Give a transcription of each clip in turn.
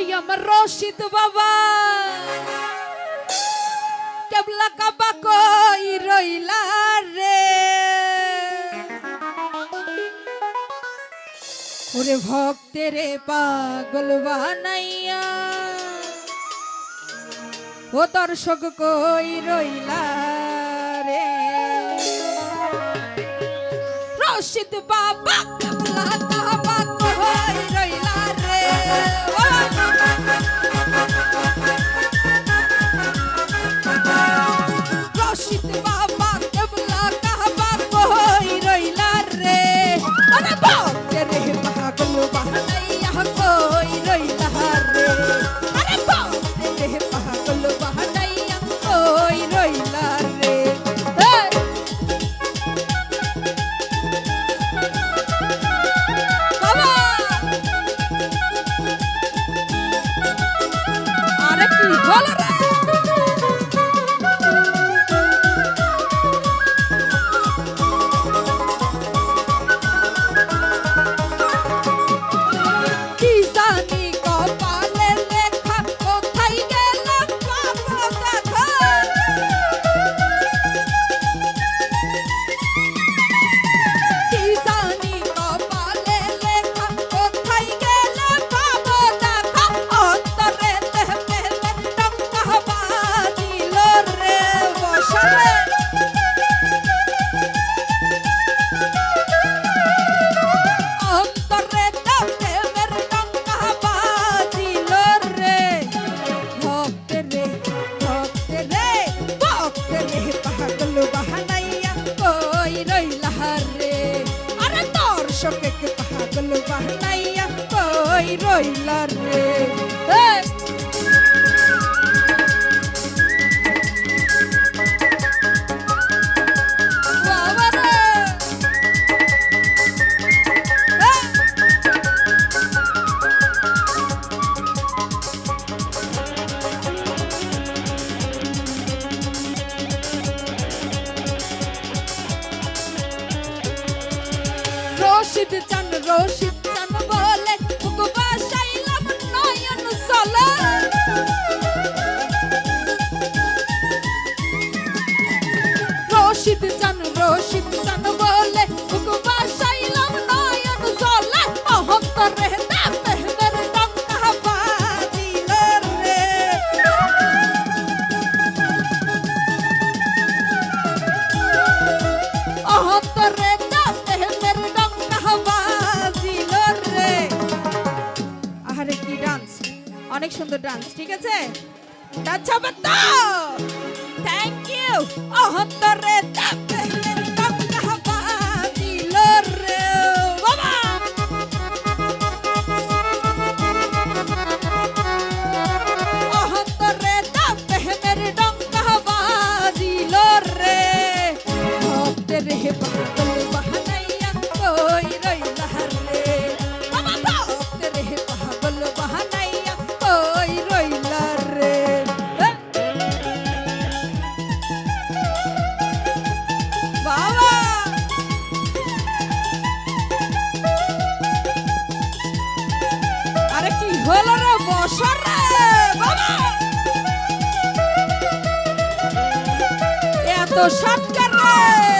ওই আমার রশিদ বাবা কেবলা কাবা কই রইলা রে ওরে ভক্তেরে পাগল বানাইয়া ও দর্শক কই রইলা রে রশিদ বাবা পাগল বানাইয়া কই রইল রে? রশিদ চান রশিদ চান বলে বাসাইলাম নয়ন চলে। রশিদ চান রশিদ অনেক সুন্দর ডান্স ঠিক আছে? থ্যাংক ইউ অহন্তরে এত সৎকার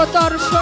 বাবা